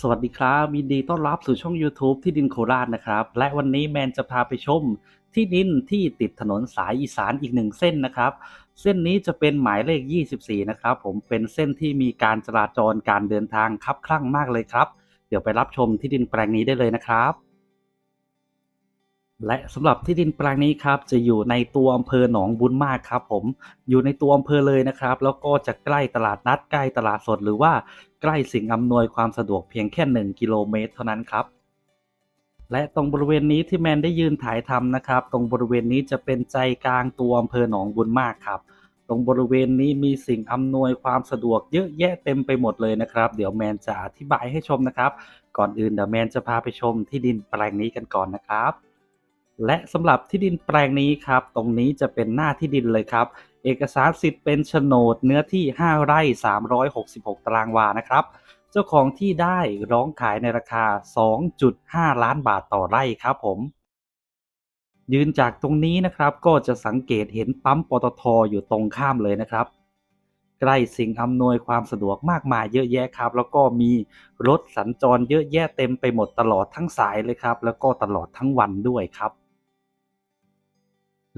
สวัสดีครับยินดีต้อนรับสู่ช่อง YouTube ที่ดินโคราชนะครับ และวันนี้แมนจะพาไปชมที่ดินที่ติดถนนสายอีสานอีกหนึ่งเส้นนะครับ เส้นนี้จะเป็นหมายเลข 24 นะครับ ผมเป็นเส้นที่มีการจราจรการเดินทางคับคลั่งมากเลยครับ เดี๋ยวไปรับชมที่ดินแปลงนี้ได้เลยนะครับ และสำหรับที่ดินแปลงนี้ครับจะอยู่ในตัวอำเภอหนองบุญมากครับผมอยู่ในตัวอำเภอเลยนะครับ แล้วก็จะใกล้ตลาดนัดใกล้ตลาดสดหรือว่าใกล้สิ่งอำนวยความสะดวกเพียงแค่ 1 กิโลเมตรเท่านั้นครับ และตรงบริเวณนี้ที่แมนได้ยืนถ่ายทำนะครับ ตรงบริเวณนี้จะเป็นใจกลางตัวอำเภอหนองบุญมากครับ ตรงบริเวณนี้มีสิ่งอำนวยความสะดวกเยอะแยะเต็มไปหมดเลยนะครับ เดี๋ยวแมนจะอธิบายให้ชมนะครับ ก่อนอื่นเดี๋ยวแมนจะพาไปชมที่ดินแปลงนี้กันก่อนนะครับ และสำหรับที่ดินแปลงนี้ครับ ตรงนี้จะเป็นหน้าที่ดินเลยครับ เอกสารสิทธิ์เป็นโฉนดเนื้อที่ 5 ไร่ 366 ตารางวานะครับ เจ้าของที่ได้ร้องขายในราคา 2.5 ล้านบาทต่อไร่ครับผม ยืนจากตรงนี้นะครับก็จะสังเกตเห็นปั๊มปตทอยู่ตรงข้ามเลยนะครับ ใกล้สิ่งอำนวยความสะดวกมากมายเยอะแยะครับ แล้วก็มีรถสัญจรเยอะแยะเต็มไปหมดตลอดทั้งสายเลยครับ แล้วก็ตลอดทั้งวันด้วยครับ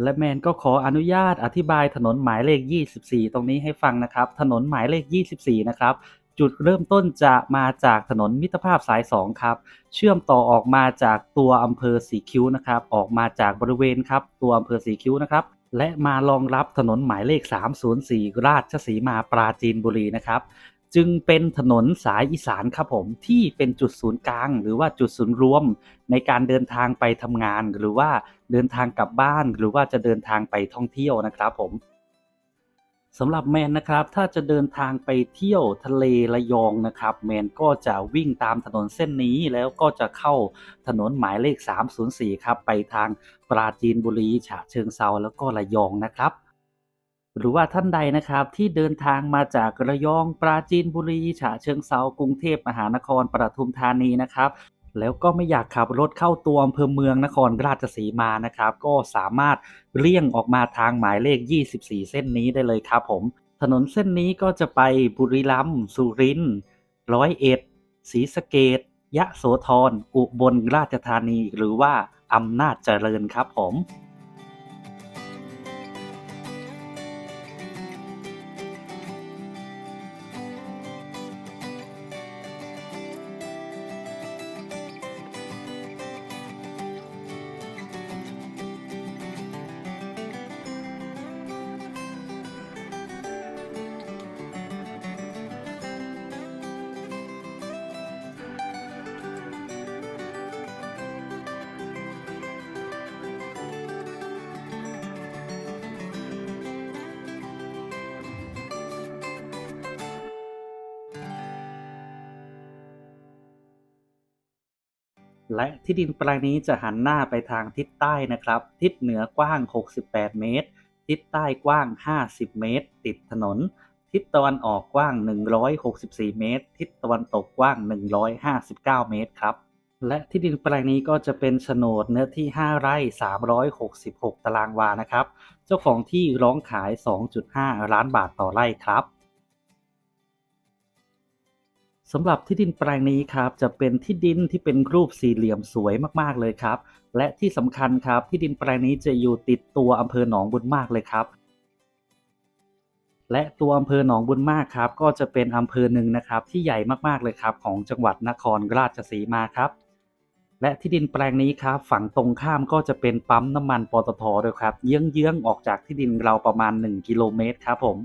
และแมนก็ขออนุญาตอธิบายถนนหมายเลข 24 ตรงนี้ให้ฟังนะครับ ถนนหมายเลข 24 นะครับ จุดเริ่มต้นจะมาจากถนนมิตรภาพสาย 2 ครับ เชื่อมต่อออกมาจากตัวอำเภอสีคิ้วนะครับ ออกมาจากบริเวณครับ ตัวอำเภอสีคิ้วนะครับ และมารองรับถนนหมายเลข 304 ราชสีมาปราจีนบุรีนะครับ จึงเป็นถนนสายอีสานครับผมที่เป็นจุดศูนย์กลาง หรือว่าจุดศูนย์รวมในการเดินทางไปทำงาน หรือว่าเดินทางกลับบ้าน หรือว่าจะเดินทางไปท่องเที่ยวนะครับผมสำหรับแมนนะครับ ถ้าจะเดินทางไปเที่ยวทะเลระยองนะครับ แมนก็จะวิ่งตามถนนเส้นนี้แล้วก็จะเข้าถนนหมายเลข 304 ครับ ไปทางปราจีนบุรีฉะเชิงเซาแล้วก็ระยองนะครับ หรือว่าท่านใดนะครับที่เดินทางมาจากระยองปราจีนบุรีฉะเชิงเซากรุงเทพมหานครปทุมธานีนะครับแล้วก็ไม่อยากขับรถเข้าตัวอำเภอเมืองนครราชสีมานะครับ ก็สามารถเลี่ยงออกมาทางหมายเลข 24 เส้นนี้ได้เลยครับผม ถนนเส้นนี้ก็จะไปบุรีรัมย์สุรินทร์ร้อยเอ็ดศรีสะเกดยะโสธรอุบลราชธานี หรือว่าอำนาจเจริญครับผม และที่ดินแปลงนี้จะหันหน้าไปทางทิศใต้นะครับ ทิศเหนือกว้าง 68 เมตร ทิศใต้กว้าง 50 เมตร ติดถนน ทิศตะวันออกกว้าง 164 เมตร ทิศตะวันตกกว้าง 159 เมตรครับ และที่ดินแปลงนี้ก็จะเป็นโฉนดเนื้อที่ 5 ไร่ 366 ตารางวานะครับ เจ้าของที่ร้องขาย 2.5 ล้านบาทต่อไร่ครับ สำหรับที่ดินแปลงนี้ครับจะเป็นที่ดินที่เป็นรูปสี่เหลี่ยมสวยมากๆเลยครับ และที่สำคัญครับที่ดินแปลงนี้จะอยู่ติดตัวอำเภอหนองบุญมากเลยครับ และตัวอำเภอหนองบุญมากครับ ก็จะเป็นอำเภอหนึ่งนะครับ ที่ใหญ่มากๆเลยครับ ของจังหวัดนครราชสีมาครับ และที่ดินแปลงนี้ครับฝั่งตรงข้ามก็จะเป็นปั๊มน้ำมันปตทด้วยครับเยื้องๆออกจากที่ดินเราประมาณ 1 กิโลเมตรครับผม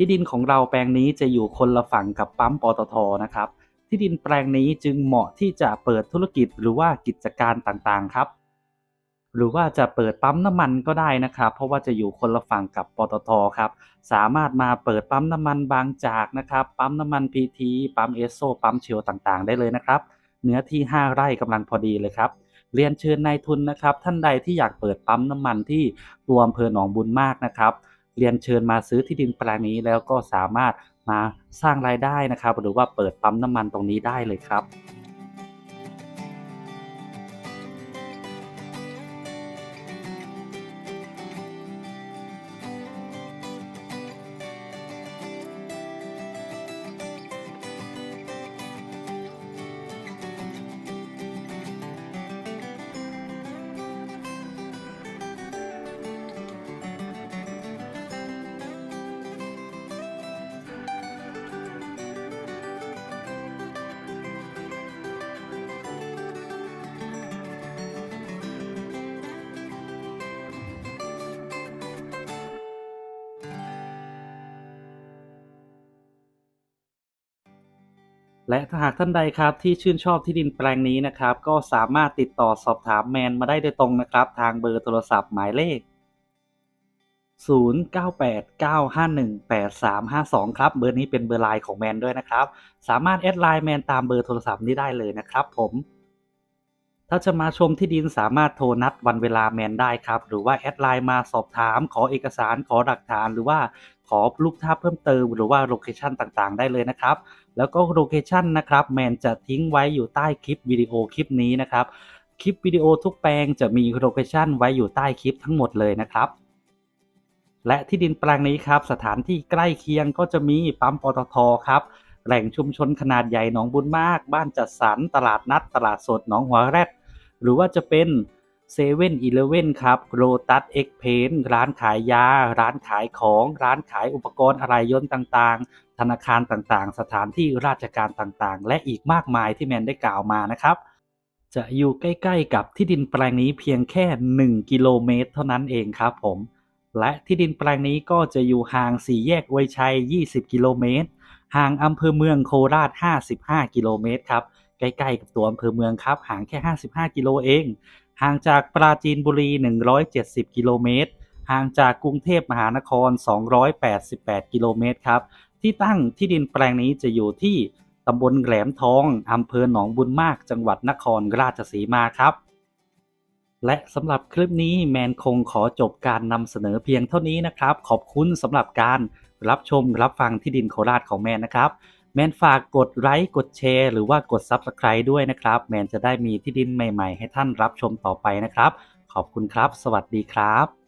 ที่ดินของเราแปลงนี้จะอยู่คนละฝั่งกับปั๊มปตทนะครับ ที่ดินแปลงนี้จึงเหมาะที่จะเปิดธุรกิจหรือว่ากิจการต่างๆครับ หรือว่าจะเปิดปั๊มน้ำมันก็ได้นะครับ เพราะว่าจะอยู่คนละฝั่งกับปตทครับ สามารถมาเปิดปั๊มน้ำมันบางจากนะครับ ปั๊มน้ำมันพีทีปั๊มเอสโซปั๊มเชลต่างๆ ได้เลยนะครับ เนื้อที่ 5 ไร่กำลังพอดีเลยครับเรียนเชิญนายทุนนะครับ ท่านใดที่อยากเปิดปั๊มน้ำมันที่ตัวอำเภอหนองบุญมากนะครับ เรียนเชิญมาซื้อที่ดินแปลงนี้แล้วก็สามารถมาสร้างรายได้นะครับ หรือว่าเปิดปั๊มน้ำมันตรงนี้ได้เลยครับ และถ้าหากท่านใดครับที่ชื่นชอบที่ดินแปลงนี้นะครับ ก็สามารถติดต่อสอบถามแมนมาได้โดยตรงนะครับ ทางเบอร์โทรศัพท์หมายเลข 0989518352 ครับ เบอร์นี้เป็นเบอร์ไลน์ของแมนด้วยนะครับ สามารถแอดไลน์แมนตามเบอร์โทรศัพท์นี้ได้เลยนะครับผมถ้าจะมาชมที่ดินสามารถโทรนัดวันเวลาแมนได้ครับ หรือว่าแอดไลน์มาสอบถาม ขอเอกสารขอหลักฐาน หรือว่าขอรูปภาพเพิ่มเติม หรือว่าโลเคชันต่างๆ ได้เลยนะครับ แล้วก็โลเคชันนะครับแมนจะทิ้งไว้อยู่ใต้คลิปวิดีโอคลิปนี้นะครับ คลิปวิดีโอทุกแปลงจะมีโลเคชันไว้อยู่ใต้คลิปทั้งหมดเลยนะครับและที่ดินแปลงนี้ครับสถานที่ใกล้เคียงก็จะมีปั๊มปตทครับแหล่งชุมชนขนาดใหญ่หนองบุญมาก บ้านจัดสรรตลาดนัดตลาดสดหนองหัวแรด หรือว่าจะเป็น เซเว่นอีเลเว่นครับโรตัสเอ็กเพนร้านขายยา ร้านขายของ ร้านขายอุปกรณ์อะไรยนต์ต่างๆ ธนาคารต่างๆ สถานที่ราชการต่างๆ และอีกมากมายที่แมนได้กล่าวมานะครับ จะอยู่ใกล้ๆ กับที่ดินแปลงนี้เพียงแค่ 1 กิโลเมตร เท่านั้นเองครับผม และที่ดินแปลงนี้ก็จะอยู่ห่างสี่แยกอวยชัย 20 กิโลเมตร ห่างอำเภอเมืองโคราช 55 กิโลเมตรครับ ใกล้ๆ กับตัวอำเภอเมืองครับ ห่างแค่ 55 กิโลเอง ห่างจากปราจีนบุรี 170 กิโลเมตร ห่างจากกรุงเทพมหานคร 288 กิโลเมตรครับ ที่ตั้งที่ดินแปลงนี้จะอยู่ที่ตำบลแหลมทองอำเภอหนองบุญมาก จังหวัดนครราชสีมาครับ และสำหรับคลิปนี้แมนคงขอจบการนำเสนอเพียงเท่านี้นะครับ ขอบคุณสำหรับการรับชมรับฟังที่ดินโคราชของแมนนะครับ แมนฝากกดไลค์กดแชร์หรือว่ากด Subscribe ด้วยนะครับ แมนจะได้มีที่ดินใหม่ ๆ ให้ท่านรับชมต่อไปนะครับ ขอบคุณครับ สวัสดีครับ